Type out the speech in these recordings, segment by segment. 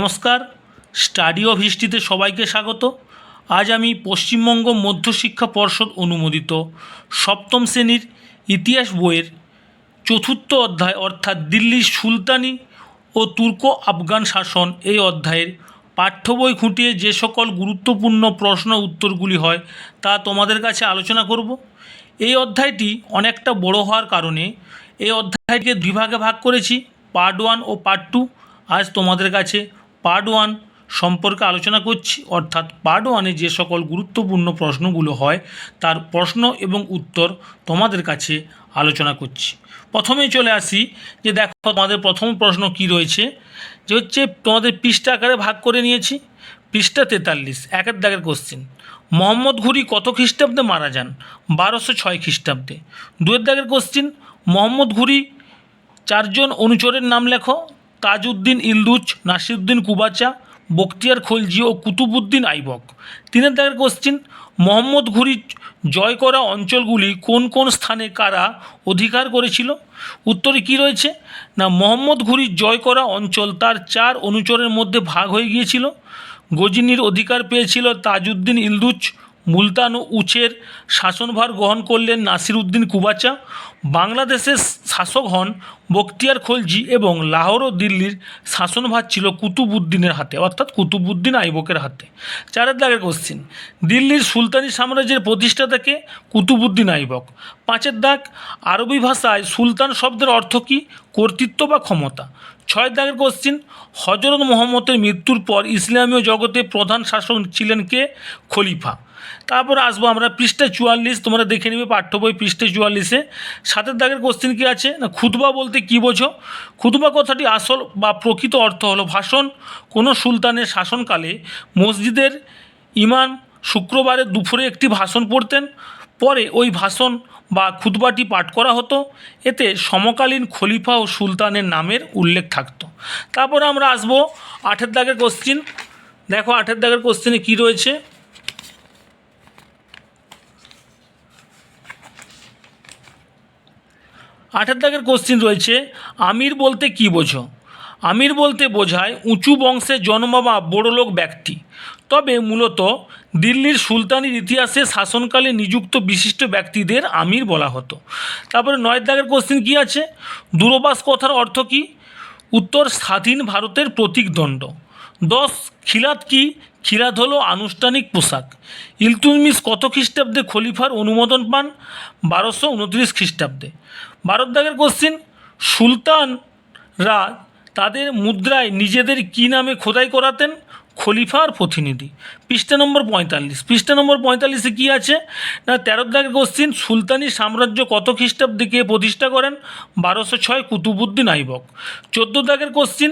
নমস্কার। Study of হিস্ট্রিতে সবাইকে স্বাগত। আজ আমি পশ্চিমবঙ্গ মধ্যশিক্ষা পর্ষদ অনুমোদিত সপ্তম শ্রেণির ইতিহাস বইয়ের চতুর্থ অধ্যায় অর্থাৎ দিল্লির সুলতানি ও তুর্ক আফগান শাসন এই অধ্যায়ের পাঠ্য বই খুঁটিয়ে যে সকল গুরুত্বপূর্ণ প্রশ্ন উত্তরগুলি হয় তা তোমাদের কাছে আলোচনা করব। এই অধ্যায়টি অনেকটা বড় হওয়ার কারণে এই অধ্যায়কে দুই ভাগে ভাগ করেছি, পার্ট ওয়ান ও পার্ট টু। আজ তোমাদের কাছে পার্ট ওয়ান সম্পর্কে আলোচনা করছি। অর্থাৎ পার্ট ওয়ানে যে সকল গুরুত্বপূর্ণ প্রশ্নগুলো হয়, তার প্রশ্ন এবং উত্তর তোমাদের কাছে আলোচনা করছি। প্রথমেই চলে আসি যে দেখো তোমাদের প্রথম প্রশ্ন কি রয়েছে? যে হচ্ছে তোমাদের পৃষ্ঠা আকারে ভাগ করে নিয়েছি। পৃষ্ঠা তেতাল্লিশ, একের দাগের কোশ্চিন মোহাম্মদ ঘুরি কত খ্রিস্টাব্দে মারা যান? বারোশো ছয় খ্রিস্টাব্দে। দুয়ের দাগের কোশ্চিন মোহাম্মদ ঘুরি চারজন অনুচরের নাম লেখো। তাজউদ্দিন ইলদুজ নাসিরুদ্দিন কুবাচা, বখতিয়ার খলজি ও কুতুবুদ্দিন আইবক। তিনের দাগের কোশ্চিন মোহাম্মদ ঘুরি জয় করা অঞ্চলগুলি কোন কোন স্থানে কারা অধিকার করেছিল? উত্তরে কি রয়েছে? না, মোহাম্মদ ঘুরি জয় করা অঞ্চল তার চার অনুচরের মধ্যে ভাগ হয়ে গিয়েছিল। গজিনীর অধিকার পেয়েছিল তাজউদ্দিন ইলদুজ মুলতান ও উচের শাসনভার গ্রহণ করলেন নাসিরউদ্দিন কুবাচা। বাংলাদেশের শাসক হন বখতিয়ার খলজি এবং লাহোর ও দিল্লির শাসনভার ছিল কুতুবুদ্দিনের হাতে, অর্থাৎ কুতুবুদ্দিন আইবকের হাতে। চারের দাগের কোশ্চিন দিল্লির সুলতানি সাম্রাজ্যের প্রতিষ্ঠাতাকে কুতুবুদ্দিন আইবক। পাঁচের দাগ, আরবি ভাষায় সুলতান শব্দের অর্থ কী? কর্তৃত্ব বা ক্ষমতা? ছয় দাগের কোশ্চিন হজরত মোহাম্মদের মৃত্যুর পর ইসলামীয় জগতে প্রধান শাসক ছিলেন কে? খলিফা। তারপর আসব আমরা পৃষ্ঠা চুয়াল্লিশ, তোমরা দেখে নিবে পাঠ্য বই পৃষ্ঠা চুয়াল্লিশে। সাতের দাগের কোশ্চেন কী আছে? না, খুতবা বলতে কী বোঝো? খুতবা কথাটি আসল বা প্রকৃত অর্থ হলো ভাষণ। কোনো সুলতানের শাসনকালে মসজিদের ইমাম শুক্রবারে দুপুরে একটি ভাষণ পড়তেন। পরে ওই ভাষণ বা খুতবাটি পাঠ করা হতো। এতে সমকালীন খলিফা ও সুলতানের নামের উল্লেখ থাকতো। তারপর আমরা আসব আঠের দাগের কোশ্চিন দেখো আঠের দাগের কোশ্চেনে কী রয়েছে? আঠের দাগের কোশ্চিন রয়েছে, আমির বলতে কি বোঝো? আমির বলতে বোঝায় উঁচু বংশে জন্মাবা বড়লোক ব্যক্তি। তবে মূলত দিল্লির সুলতানির ইতিহাসে শাসনকালে নিযুক্ত বিশিষ্ট ব্যক্তিদের আমির বলা হতো। তারপরে নয় দাগের কোশ্চিন কী আছে? দূরবাস কথার অর্থ কী? উত্তর স্বাধীন ভারতের প্রতীকদণ্ড। দশ খিলাত কি? খিলাত হলো আনুষ্ঠানিক পোশাক। ইলতুমিস কত খ্রিস্টাব্দে খলিফার অনুমোদন পান? বারোশো উনত্রিশ খ্রিস্টাব্দে। ভারত দাগের কোশ্চিন সুলতানরা তাদের মুদ্রায় নিজেদের কী নামে খোদাই করাতেন? খলিফার প্রতিনিধি। পৃষ্ঠা নম্বর পঁয়তাল্লিশ। পৃষ্ঠা নম্বর পঁয়তাল্লিশে কী আছে? না, তেরো দাগের কোশ্চিন, সুলতানি সাম্রাজ্য কত খ্রিস্টাব্দে কে প্রতিষ্ঠা করেন? বারোশো ছয় কুতুবুদ্দিন আইবক। চোদ্দ দাগের কোশ্চিন,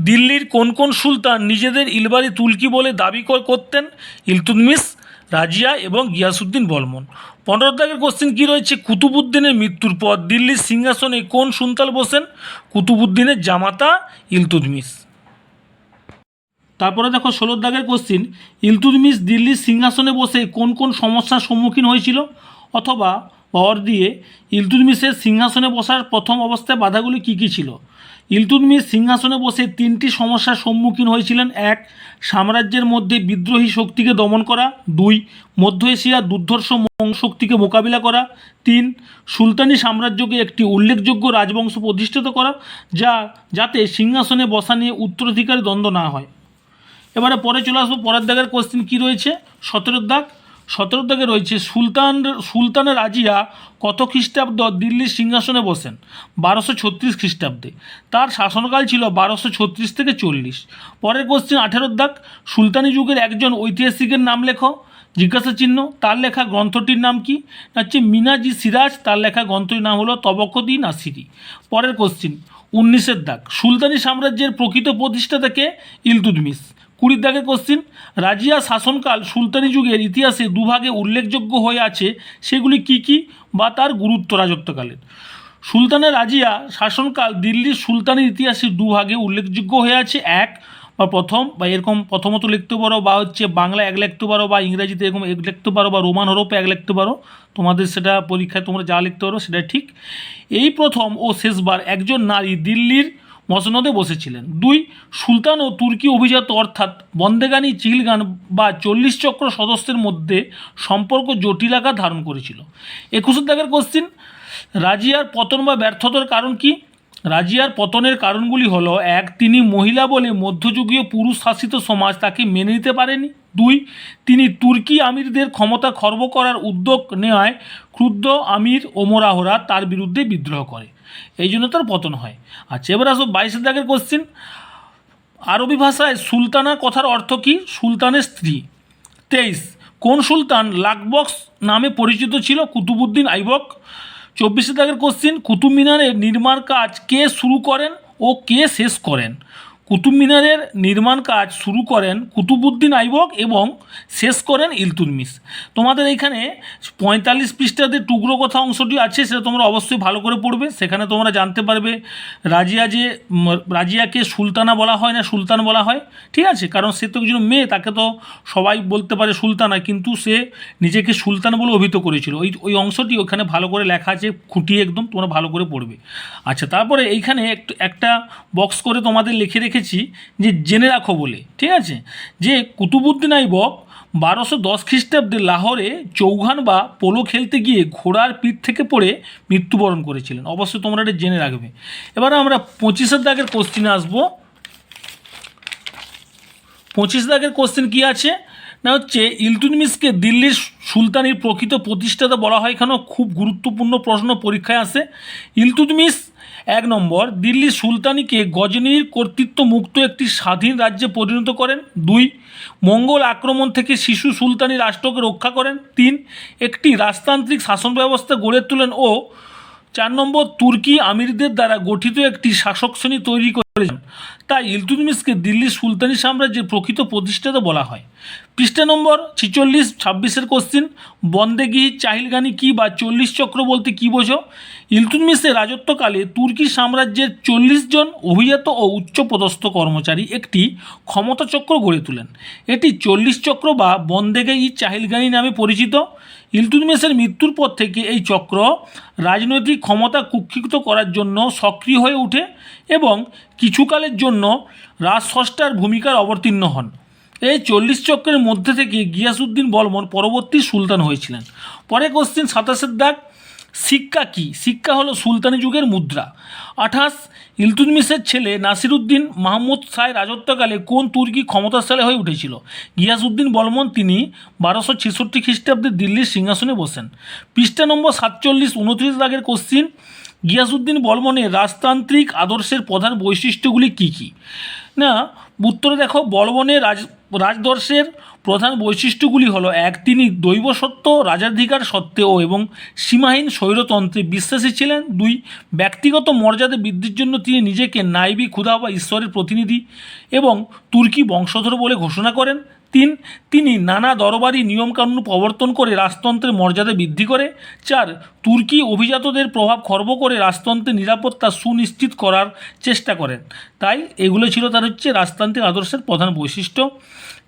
দিল্লির কোন কোন সুলতান নিজেদের ইলবারি তুলকি বলে দাবি করতেন? ইলতুতমিশ, রাজিয়া এবং গিয়াসুদ্দিন বলমন পনেরো দাগের কোশ্চেন কী রয়েছে? কুতুবুদ্দিনের মৃত্যুর পর দিল্লির সিংহাসনে কোন সুলতান বসেন? কুতুবুদ্দিনের জামাতা ইলতুতমিশ। তারপরে দেখো ষোলো দাগের কোশ্চিন ইলতুতমিশ দিল্লির সিংহাসনে বসে কোন কোন সমস্যার সম্মুখীন হয়েছিল? অথবা পর দিয়ে ইলতুতমিশের সিংহাসনে বসার প্রথম অবস্থায় বাধাগুলি কী কী ছিল? ইলতুতমিশ সিংহাসনে বসে তিনটি সমস্যার সম্মুখীন হয়েছিলেন। এক, সাম্রাজ্যের মধ্যে বিদ্রোহী শক্তিকে দমন করা। দুই, মধ্য এশিয়ার দুর্ধর্ষ শক্তিকে মোকাবিলা করা। তিন, সুলতানি সাম্রাজ্যকে একটি উল্লেখযোগ্য রাজবংশ প্রতিষ্ঠিত করা, যা, যাতে সিংহাসনে বসা নিয়ে উত্তরাধিকারী দ্বন্দ্ব না হয়। এবারে পরে চলে আসব, পরের দাগের কোশ্চেন কী রয়েছে? সতেরোর দাগ। সতেরোর দাগে রয়েছে, সুলতান, সুলতানের রাজিয়া কত খ্রিস্টাব্দ দিল্লির সিংহাসনে বসেন? বারোশো ছত্রিশ খ্রিস্টাব্দে। তার শাসনকাল ছিল বারোশো ছত্রিশ থেকে চল্লিশ। পরের কোশ্চেন আঠেরোর দাগ। সুলতানি যুগের একজন ঐতিহাসিকের নাম লেখো। জিজ্ঞাসা চিহ্ন। তার লেখা গ্রন্থটির নাম কি? হচ্ছে মিনাজি সিরাজ। তার লেখা গ্রন্থটির নাম হলো তবকদি নাসিরি। পরের কোশ্চিন উনিশের দাগ। সুলতানি সাম্রাজ্যের প্রকৃত প্রতিষ্ঠাতাকে ইলতুতমিশ কুড়ির দাগের কোশ্চিন রাজিয়া শাসনকাল সুলতানি যুগের ইতিহাসে দুভাগে উল্লেখযোগ্য হয়ে আছে। সেগুলি কি কি বা তার গুরুত্ব রাজত্বকালের সুলতানের রাজিয়া শাসনকাল দিল্লির সুলতানের ইতিহাসে দুভাগে উল্লেখযোগ্য হয়ে আছে। এক বা প্রথম বা এরকম প্রথমত লিখতে পারো বা হচ্ছে বাংলা এক লিখতে পারো বা ইংরাজিতে এরকম এক লিখতে পারো বা রোমান হরফে এক লিখতে পারো। তোমাদের সেটা পরীক্ষায় তোমরা যা লিখতে পারো সেটা ঠিক। এই প্রথম ও শেষবার একজন নারী দিল্লির মসনদে বসেছিলেন। দুই, সুলতান ও তুর্কি অভিজাত অর্থাৎ বন্দেগানি চিলগান বা চল্লিশ চক্র সদস্যের মধ্যে সম্পর্ক জটিল আকার ধারণ করেছিল। একুশের দাগের কোশ্চিন রাজিয়ার পতন বা ব্যর্থতার কারণ কি? রাজিয়ার পতনের কারণগুলি হলো, এক, তিনি মহিলা বলে মধ্যযুগীয় পুরুষ শাসিত সমাজ তাকে মেনে নিতে পারেনি। দুই, তিনি তুর্কি আমিরদের ক্ষমতা খর্ব করার উদ্যোগ নেওয়ায় ক্রুদ্ধ আমির ওমরাহরা তার বিরুদ্ধে বিদ্রোহ করে। এই জন্য তার পতন হয়। আচ্ছা এবার আসো বাইশের দাগের কোশ্চিন আরবি ভাষায় সুলতানা কথার অর্থ কী? সুলতানের স্ত্রী। তেইশ, কোন সুলতান লাকবক্স নামে পরিচিত ছিল? কুতুবুদ্দিন আইবক। চব্বিশে দাগের কোশ্চিন কুতুব মিনারের নির্মাণ কাজ কে শুরু করেন ও কে শেষ করেন? কুতুব মিনারের নির্মাণ কাজ শুরু করেন কুতুবুদ্দিন আইবক এবং শেষ করেন ইলতুতমিশ তোমাদের এইখানে পঁয়তাল্লিশ পৃষ্ঠাতে টুকরো কথা অংশটি আছে, সেটা তোমরা অবশ্যই ভালো করে পড়বে। সেখানে তোমরা জানতে পারবে রাজিয়া যে রাজিয়াকে সুলতানা বলা হয় না, সুলতান বলা হয়। ঠিক আছে? কারণ সে তো একজন মেয়ে, তাকে তো সবাই বলতে পারে সুলতানা, কিন্তু সে নিজেকে সুলতান বলে অভিহিত করেছিল। ওই ওই অংশটি ওখানে ভালো করে লেখা আছে, খুঁটিয়ে একদম তোমরা ভালো করে পড়বে। আচ্ছা তারপরে এইখানে একটা বক্স করে তোমাদের লিখে রেখেছি যে জেনে রাখো বলে, ঠিক আছে? যে কুতুবুদ্দিন আইবক বারোশো দশ খ্রিস্টাব্দে লাহোরে চৌঘান বা পোলো খেলতে গিয়ে ঘোড়ার পিঠ থেকে পড়ে মৃত্যুবরণ করেছিলেন। অবশ্যই তোমরা এটা জেনে রাখবে। এবার আমরা পঁচিশের দাগের কোশ্চিনে আসব। পঁচিশ দাগের কোশ্চেন কী আছে? না হচ্ছে ইলতুতমিশকে দিল্লির সুলতানির প্রকৃত প্রতিষ্ঠাতা বলা হয় এখানেও খুব গুরুত্বপূর্ণ প্রশ্ন পরীক্ষায় আসে। ইলতুতমিশ এক নম্বর দিল্লি সুলতানিকে গজনীর কর্তৃত্ব মুক্ত একটি স্বাধীন রাজ্যে পরিণত করেন। দুই, মঙ্গল আক্রমণ থেকে শিশু সুলতানি রাষ্ট্রকে রক্ষা করেন। তিন, একটি রাজতান্ত্রিক শাসন ব্যবস্থা গড়ে তোলেন ও চার নম্বর, তুর্কি আমিরদের দ্বারা গঠিত একটি শাসক শ্রেণি তৈরি করেছেন। তাই ইলতুতমিশকে দিল্লির সুলতানি সাম্রাজ্যের প্রকৃত প্রতিষ্ঠাতা বলা হয়। পৃষ্ঠা নম্বর ছিচল্লিশ, ছাব্বিশের কোশ্চিন বন্দেগি চাহিলগানি কী বা চল্লিশ চক্র বলতে কী বোঝো? ইলতুতমিশের রাজত্বকালে তুর্কি সাম্রাজ্যের চল্লিশ জন অভিজাত ও উচ্চপদস্থ কর্মচারী একটি ক্ষমতা চক্র গড়ে তোলেন। এটি চল্লিশ চক্র বা বন্দেগি চাহিলগানি নামে পরিচিত। ইলতুতমিশের মৃত্যুর পর থেকে এই চক্র রাজনৈতিক ক্ষমতা কুক্ষিগত করার জন্য সক্রিয় হয়ে ওঠে এবং কিছুকালের জন্য রাজস্রষ্টার ভূমিকার অবতীর্ণ হন। এই চল্লিশ চক্রের মধ্যে থেকে গিয়াসুদ্দিন বলমন পরবর্তী সুলতান হয়েছিলেন। পরে কোশ্চিন সাতাশের দাগ শিক্ষা কি? শিক্ষা হলো সুলতানি যুগের মুদ্রা। আঠাশ ইলতুতমিশের ছেলে নাসিরুদ্দিন মাহমুদ শাহের রাজত্বকালে কোন তুর্কি ক্ষমতাশালী হয়ে উঠেছিল? গিয়াসুদ্দিন বলমন তিনি বারোশো ছেষট্টি খ্রিস্টাব্দে দিল্লির সিংহাসনে বসেন। পৃষ্ঠা নম্বর সাতচল্লিশ, উনত্রিশ দাগের কোশ্চিন গিয়াসুদ্দিন বলমনের রাজতান্ত্রিক আদর্শের প্রধান বৈশিষ্ট্যগুলি কী কী? না, উত্তরে দেখো বলবনের রাজ, রাজদর্শের প্রধান বৈশিষ্ট্যগুলি হল, এক, তিনি দৈব সত্য, রাজাধিকার সত্ত্বেও এবং সীমাহীন স্বৈরতন্ত্রে বিশ্বাসী ছিলেন। দুই, ব্যক্তিগত মর্যাদা বৃদ্ধির জন্য তিনি নিজেকে নাইবি ক্ষুধা বা ঈশ্বরের প্রতিনিধি এবং তুর্কি বংশধর বলে ঘোষণা করেন। তিন, তিনি নানা দরবারি নিয়মকানুন প্রবর্তন করে রাজতন্ত্রের মর্যাদা বৃদ্ধি করে। চার, তুর্কি অভিজাতদের প্রভাব খর্ব করে রাজতন্ত্রের নিরাপত্তা সুনিশ্চিত করার চেষ্টা করেন। তাই এগুলো ছিল তার হচ্ছে রাজতান্ত্রিক আদর্শের প্রধান বৈশিষ্ট্য।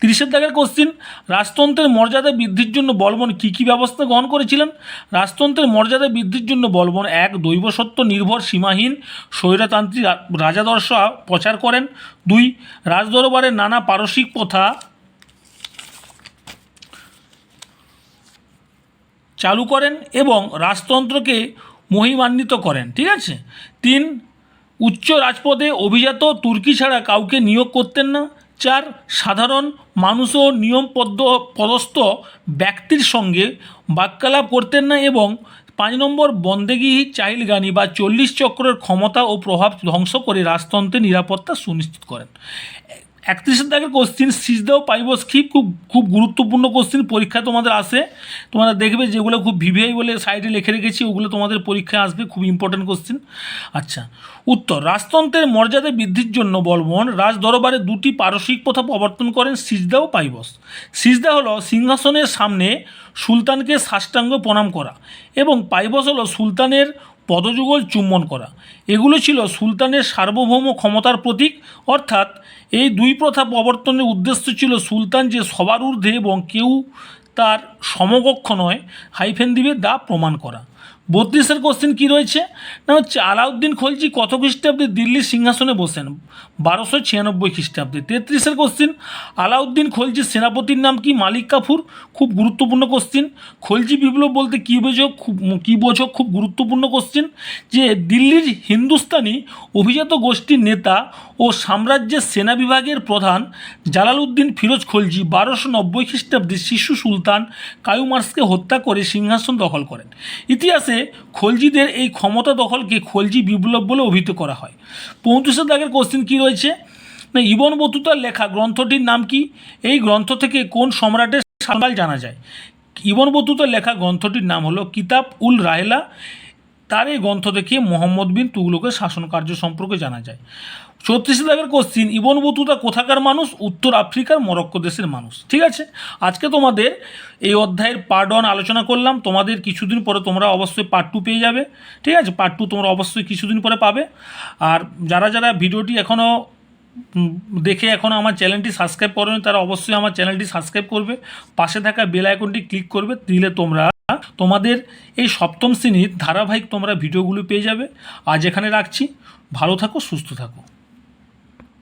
তিরিশের দাগের কোশ্চিন রাজতন্ত্রের মর্যাদা বৃদ্ধির জন্য বলবন কী কী ব্যবস্থা গ্রহণ করেছিলেন? রাজতন্ত্রের মর্যাদা বৃদ্ধির জন্য বলবন এক দৈবসত্য নির্ভর সীমাহীন স্বৈরতান্ত্রিক রাজাদর্শ প্রচার করেন। দুই, রাজদরবারের নানা পারসিক প্রথা চালু করেন এবং রাজতন্ত্রকে মহিমান্বিত করেন, ঠিক আছে? তিন, উচ্চ রাজপদে অভিজাত তুর্কি ছাড়া কাউকে নিয়োগ করতেন না। চার, সাধারণ মানুষ ও নিয়ম পদস্থ ব্যক্তির সঙ্গে বাক্যালাপ করতেন না এবং পাঁচ নম্বর বন্দেগি চাইলগানি বা চল্লিশ চক্রের ক্ষমতা ও প্রভাব ধ্বংস করে রাজতন্ত্রের নিরাপত্তা সুনিশ্চিত করেন। একত্রিশের দাগের কোশ্চিন সিজদাও ও পাইবস্কিপ খুব খুব গুরুত্বপূর্ণ কোশ্চিন পরীক্ষায় তোমাদের আসে। তোমরা দেখবে যেগুলো খুব ভিভিআই বলে সাইডে লিখে রেখেছি, ওগুলো তোমাদের পরীক্ষায় আসবে, খুব ইম্পর্টেন্ট কোশ্চিন আচ্ছা উত্তর, রাজতন্ত্রের মর্যাদা বৃদ্ধির জন্য বলবন রাজ দরবারে দুটি পারসিক প্রথা প্রবর্তন করেন, সিজদাও পাইবস সিজদা হলো সিংহাসনের সামনে সুলতানকে সাষ্টাঙ্গ প্রণাম করা এবং পাইবস হলো সুলতানের পদযুগল চুম্বন করা। এগুলো ছিল সুলতানের সার্বভৌম ক্ষমতার প্রতীক, অর্থাৎ এই দুই প্রথা প্রবর্তনের উদ্দেশ্য ছিল সুলতান যে সবার ঊর্ধ্বে এবং কেউ তার সমকক্ষ নয়, হাইফেন দিবে দা প্রমাণ করা। বত্রিশের কোশ্চেন কী রয়েছে? না হচ্ছে আলাউদ্দিন খলজি কত খ্রিস্টাব্দে দিল্লির সিংহাসনে বসেন? বারোশো ছিয়ানব্বই খ্রিস্টাব্দে। তেত্রিশের কোশ্চেন আলাউদ্দিন খলজির সেনাপতির নাম কি? মালিক কাফুর? খুব গুরুত্বপূর্ণ কোশ্চেন খলজি বিপ্লব বলতে কী বোঝো? খুব, কী বোঝো? খুব গুরুত্বপূর্ণ কোশ্চেন যে দিল্লির হিন্দুস্তানি অভিজাত গোষ্ঠীর নেতা ও সাম্রাজ্যের সেনা বিভাগের প্রধান জালালউদ্দিন ফিরোজ খলজি বারোশো নব্বই খ্রিস্টাব্দে শিশু সুলতান কায়ুমার্সকে হত্যা করে সিংহাসন দখল করেন। ইতিহাসে খলজিদের এই ক্ষমতা দখলকে খলজি বিপ্লব বলে অভিহিত করা হয়। পঁয়ত্রিশের দাগের কোশ্চিন কী রয়েছে? না, ইবন বতুতার লেখা গ্রন্থটির নাম কি? এই গ্রন্থ থেকে কোন সম্রাটের সালমাল জানা যায়? ইবন বতুতার লেখা গ্রন্থটির নাম হলো কিতাব উল রাহেলা। তার এই গ্রন্থ থেকে মোহাম্মদ বিন তুগলকের শাসন কার্য সম্পর্কে জানা যায়। চৌত্রিশ দাগের কোশ্চিন ইবন বতুতা কোথাকার মানুষ? উত্তর আফ্রিকার, মরক্কো দেশের মানুষ। ঠিক আছে? আজকে তোমাদের এই অধ্যায়ের পার্ট ওয়ান আলোচনা করলাম। তোমাদের কিছুদিন পরে তোমরা অবশ্যই পার্ট টু পেয়ে যাবে। ঠিক আছে? পার্ট টু তোমরা অবশ্যই কিছুদিন পরে পাবে। আর যারা যারা ভিডিওটি এখনও দেখে এখন আমার চ্যানেলটি সাবস্ক্রাইব করেনি, তারা অবশ্যই আমার চ্যানেলটি সাবস্ক্রাইব করবে। পাশে থাকা বেল আইকনটি ক্লিক করবে, দিলে তোমরা তোমাদের এই সপ্তম শ্রেণির ধারাবাহিক তোমরা ভিডিওগুলো পেয়ে যাবে। আজ এখানে রাখছি। ভালো থাকো, সুস্থ থাকো।